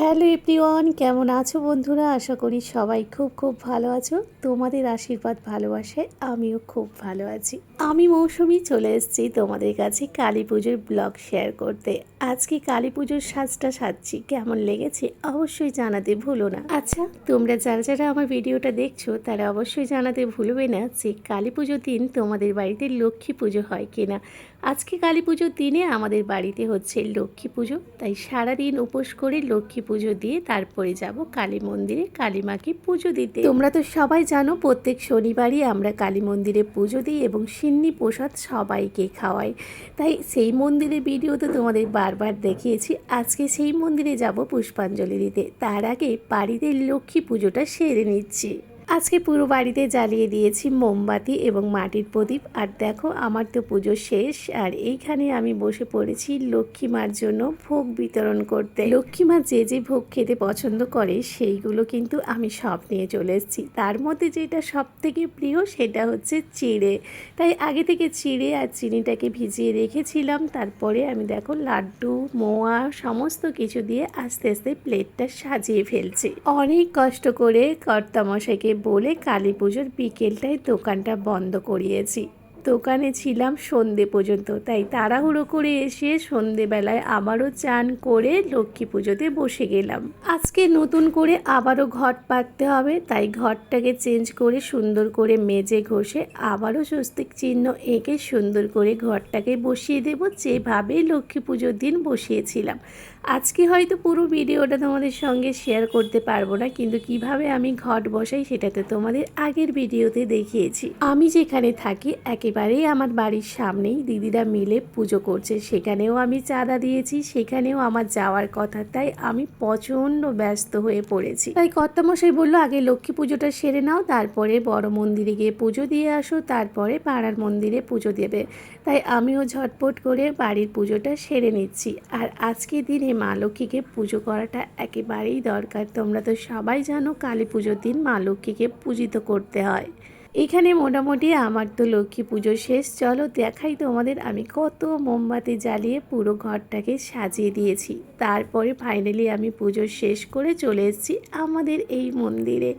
Hello everyone, কেমন আছো বন্ধুরা? আশা করি সবাই খুব খুব ভালো আছো। তোমাদের আশীর্বাদ ভালোবাসে আমিও খুব ভালো আছি। আমি মৌসুমি চলে এসেছি তোমাদের কাছে কালী পুজোর ব্লগ শেয়ার করতে। আজকে কালী পুজোর সাজটা সাজছি, কেমন লেগেছে অবশ্যই জানাতে ভুলো না। আচ্ছা তোমরা যারা যারা আমার ভিডিওটা দেখছ, তারা অবশ্যই জানাতে ভুলবে না যে কালী পুজোর দিন তোমাদের বাড়িতে লক্ষ্মী পুজো হয় কিনা। আজকে কালী পুজোর দিনে আমাদের বাড়িতে হচ্ছে লক্ষ্মী পুজো, তাই সারাদিন উপোস করে লক্ষ্মী পুজো দিয়ে তারপরে যাব কালী মন্দিরে কালী মাকে পুজো দিতে। তোমরা তো সবাই জানো প্রত্যেক শনিবারই আমরা কালী মন্দিরে পুজো দিই এবং সিন্নি প্রসাদ সবাইকে খাওয়াই। তাই সেই মন্দিরের ভিডিও তো তোমাদের বারবার দেখিয়েছি, আজকে সেই মন্দিরে যাব পুষ্পাঞ্জলি দিতে। তার আগে বাড়িতে লক্ষ্মী পুজোটা সেরে নিচ্ছি। আজকে পুরো বাড়িতে জ্বালিয়ে দিয়েছি মোমবাতি এবং মাটির প্রদীপ। আর দেখো, আমার তো পুজো শেষ। আর এইখানে আমি বসে পড়েছি লক্ষ্মী মার জন্য ভোগ বিতরণ করতে। লক্ষ্মী মা যে যে ভোগ খেতে পছন্দ করে, সেইগুলো কিন্তু আমি সব নিয়ে চলে এসেছি। তার মধ্যে যেটা সব থেকে প্রিয়, সেটা হচ্ছে চিড়ে। তাই আগে থেকে চিড়ে আর চিনিটাকে ভিজিয়ে রেখেছিলাম। তারপরে আমি দেখো, লাড্ডু, মোয়া, সমস্ত কিছু দিয়ে আস্তে আস্তে প্লেটটা সাজিয়ে ফেলছি। অনেক কষ্ট করে কর্তামশাইকে বলে কালী পুজোর বিকেলটায় দোকানটা বন্ধ করিয়েছি। দোকানে ছিলাম সন্ধে পর্যন্ত, তাই তাড়াহুড়ো করে এসে সন্ধেবেলায় আবারও চান করে লক্ষ্মী পুজোতে বসে গেলাম। আজকে নতুন করে আবারও ঘট পাততে হবে, তাই ঘরটাকে চেঞ্জ করে সুন্দর করে মেজে ঘষে আবারও স্বস্তিক চিহ্ন এঁকে সুন্দর করে ঘরটাকে বসিয়ে দেব যেভাবে লক্ষ্মী পুজোর দিন বসিয়েছিলাম। আজকে হয়তো পুরো ভিডিওটা তোমাদের সঙ্গে শেয়ার করতে পারব না, কিন্তু কীভাবে আমি ঘট বসাই সেটা তো তোমাদের আগের ভিডিওতে দেখিয়েছি। আমি যেখানে থাকি, একেবারেই আমার বাড়ির সামনেই দিদিরা মিলে পুজো করছে। সেখানেও আমি চাঁদা দিয়েছি, সেখানেও আমার যাওয়ার কথা, তাই আমি প্রচণ্ড ব্যস্ত হয়ে পড়েছি। তাই কর্তামশাই বলল, আগে লক্ষ্মী পুজোটা সেরে নাও, তারপরে বড় মন্দিরে গিয়ে পুজো দিয়ে আসো, তারপরে পাড়ার মন্দিরে পুজো দেবে। তাই আমিও ঝটপট করে বাড়ির পুজোটা সেরে নিচ্ছি। আর আজকে দিনে মা লক্ষ্মীকে পুজো করাটা একেবারেই দরকার। তোমরা তো সবাই জানো কালী পুজোর দিন মা লক্ষ্মীকে পূজিত করতে হয়। এখানে মোটামুটি আমার তো লক্ষ্মী পুজো শেষ। চলো দেখাই তোমাদের আমি কত মোমবাতি জ্বালিয়ে পুরো ঘরটাকে সাজিয়ে দিয়েছি। তারপরে ফাইনালি আমি পুজো শেষ করে চলে এসেছি আমাদের এই মন্দিরে।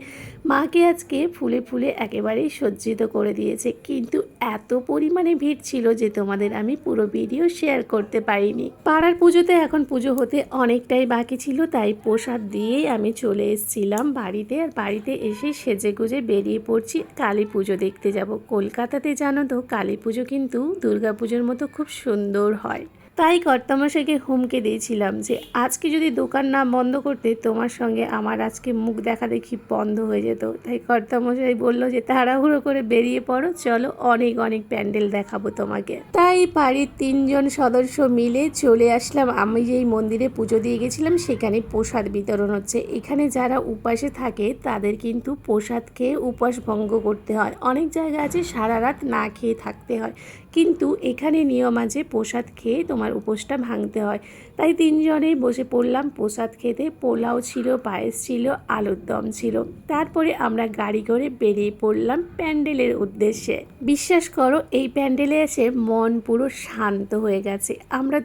মাকে আজকে ফুলে ফুলে একেবারেই সজ্জিত করে দিয়েছে। কিন্তু এত পরিমাণে ভিড় ছিল যে তোমাদের আমি পুরো ভিডিও শেয়ার করতে পারিনি। পাড়ার পুজোতে এখন পুজো হতে অনেকটাই বাকি ছিল, তাই প্রসাদ দিয়েই আমি চলে এসেছিলাম বাড়িতে। আর বাড়িতে এসে সেজে গুজে বেরিয়ে পড়ছি কালী পুজো দেখতে যাব। কলকাতাতে জানো তো, কালী পুজো কিন্তু দুর্গা পুজোর মতো খুব সুন্দর হয়। তাই কর্তামশাইকে হুমকে দিয়েছিলাম যে আজকে যদি দোকান না বন্ধ করতে তোমার সঙ্গে আমার আজকে মুখ দেখা দেখি বন্ধ হয়ে যেত। তাই কর্তামশাই বলল যে তাড়াহুড়ো করে বেরিয়ে পড়ো, চলো অনেক অনেক প্যান্ডেল দেখাবো তোমাকে। তাই বাড়ির তিনজন সদস্য মিলে চলে আসলাম। আমি যেই মন্দিরে পুজো দিয়ে গেছিলাম সেখানে প্রসাদ বিতরণ হচ্ছে। এখানে যারা উপাসে থাকে তাদের কিন্তু প্রসাদ খেয়ে উপাস ভঙ্গ করতে হয়। অনেক জায়গা আছে সারা রাত না খেয়ে থাকতে হয়। কিন্তু এখানে নিয়ম আছে প্রসাদ খেয়ে তোমার উপোসটা ভাঙতে হয়। তাই তিনজনেই বসে পড়লাম। প্রসাদ খেতে, পোলাও ছিল, পায়েস ছিল, আলুর দম ছিল। তারপরে আমরা গাড়ি করে বেরিয়ে পড়লাম প্যান্ডেলের উদ্দেশ্যে। বিশ্বাস করো, এই প্যান্ডেলে এসে মন পুরো শান্ত হয়ে গেছে। আমরা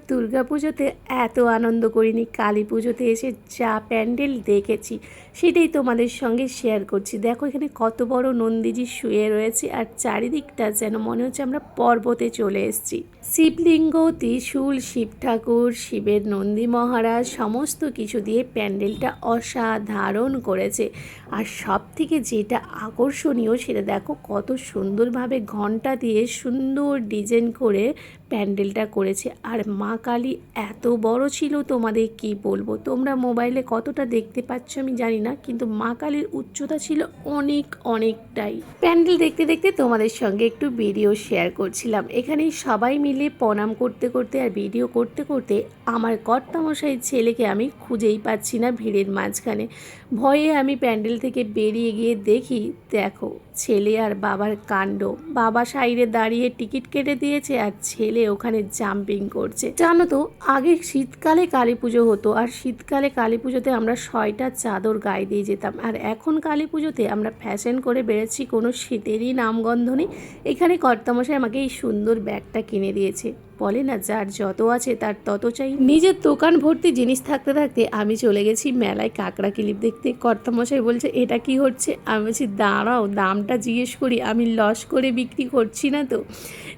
পুজোতে এত আনন্দ করিনি। কালী পুজোতে এসে যা প্যান্ডেল দেখেছি, সেটাই তোমাদের সঙ্গে শেয়ার করছি। দেখো, এখানে কত বড় নন্দীজি শুয়ে রয়েছে আর চারিদিকটা যেন মনে হচ্ছে আমরা পর্বতে চলে এসেছি। শিবলিঙ্গ ত্রিশূল শিব ঠাকুর, শিবের নন্দী মহারাজ সমস্ত কিছু দিয়ে প্যান্ডেলটা অসাধারণ করেছে। আর সব থেকে যেটা আকর্ষণীয় সেটা দেখো কত সুন্দরভাবে ঘণ্টা দিয়ে সুন্দর ডিজাইন করে প্যান্ডেলটা করেছে। আর মা কালী এত বড় ছিল তোমাদের কি বলব? তোমরা মোবাইলে কতটা দেখতে পাচ্ছ আমি জানি না, কিন্তু মা কালীর উচ্চতা ছিল অনেক অনেকটাই। প্যান্ডেল দেখতে দেখতে তোমাদের সঙ্গে একটু ভিডিও শেয়ার করছিলাম। এখানে সবাই মিলে প্রণাম করতে করতে আর ভিডিও করতে করতে আমার কর্তামশাই ছেলেকে আমি খুঁজেই পাচ্ছি না ভিড়ের মাঝখানে। ভয়ে আমি প্যান্ডেল থেকে বেরিয়ে গিয়ে দেখি, দেখো, ছেলে আর বাবার কাণ্ড। বাবা সাইডে দাঁড়িয়ে টিকিট কেটে দিয়েছে আর ছেলে ওখানে জাম্পিং করছে। জানো তো, আগে শীতকালে কালী পুজো হতো আর শীতকালে কালী পুজোতে আমরা ছয়টা চাদর গায়ে দিয়ে যেতাম। আর এখন কালী পুজোতে আমরা ফ্যাশন করে বেড়েছি কোনো শীতেরই নামগন্ধ নেই। এখানে কর্তামশাই আমাকে এই সুন্দর ব্যাগটা কিনে দিয়েছে। বলে না, যার যত আছে তার তত চাই। নিজের দোকান ভর্তি জিনিস থাকতে থাকতে আমি চলে গেছি মেলায় কাঁকড়া কিলিপ দেখতে। কর্তামশাই বলছে, এটা কি হচ্ছে? আমি বলছি, দাঁড়াও, দামটা জিজ্ঞেস করি, আমি লস করে বিক্রি করছি না তো।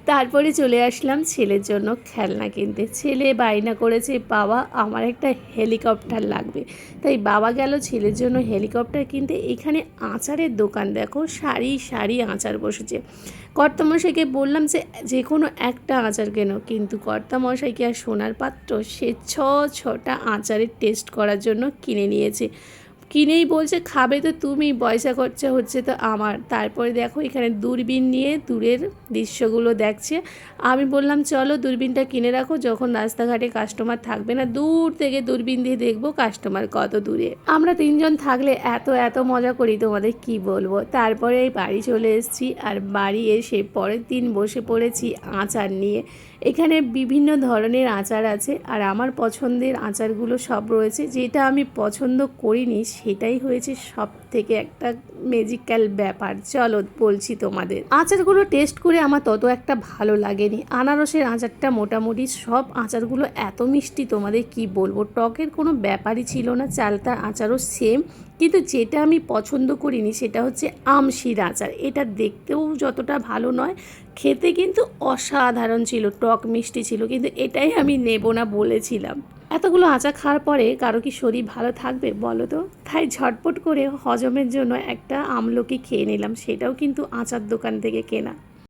তারপরে চলে আসলাম ছেলের জন্য খেলনা কিনতে। ছেলে বায়না করেছে, বাবা, আমার একটা হেলিকপ্টার লাগবে। তাই বাবা গেল ছেলের জন্য হেলিকপ্টার কিনতে। এখানে আচারের দোকান, দেখো সারি সারি আচার বসেছে। কর্তামশাইকে বললাম যে যে কোনো একটা আচার কেন। কিন্তু কর্তামশাইকে আর সোনার পাত্র সে ছ ছটা আচারের টেস্ট করার জন্য কিনে নিয়েছে। কিনেই বলছে, খাবে তো তুমি পয়সা খরচা হচ্ছে তো আমার। তারপরে দেখো এখানে দূরবীন নিয়ে দূরের দৃশ্যগুলো দেখছে। আমি বললাম, চলো দূরবীনটা কিনে রাখো, যখন রাস্তাঘাটে কাস্টমার থাকবে না, দূর থেকে দূরবীন দিয়ে দেখব কাস্টমার কত দূরে। আমরা তিনজন থাকলে এত এত মজা করি, তোমাদের কি বলব? তারপরে বাড়ি চলে এসেছি, আর বাড়ি এসে পরের দিন বসে পড়েছি আচার নিয়ে। এখানে বিভিন্ন ধরনের আচার আছে, আর আমার পছন্দের আচারগুলো সব রয়েছে, যেটা আমি পছন্দ করিনি সেটাই হয়েছে সব থেকে একটা ম্যাজিক্যাল ব্যাপার। চলো বলছি তোমাদের। আচারগুলো টেস্ট করে আমার তত একটা ভালো লাগেনি। আনারসের আচারটা মোটামুটি সব আচারগুলো এত মিষ্টি, তোমাদের কি বলব? টকের কোনো ব্যাপারই ছিল না, চালতার আচারও সেম কিন্তু যেটা আমি পছন্দ করিনি সেটা হচ্ছে আমশির আচার এটা দেখতেও যতটা ভালো নয়, খেতে কিন্তু অসাধারণ ছিল, টক মিষ্টি ছিল, কিন্তু এটাই আমি নেব না বলেছিলাম। এতগুলো আচা খাওয়ার পরে কারও কি শরীর ভালো থাকবে বলো তো? তাই ঝটপট করে হজমের জন্য একটা আমলকি খেয়ে নিলাম, সেটাও কিন্তু আচার দোকান থেকে কেনা।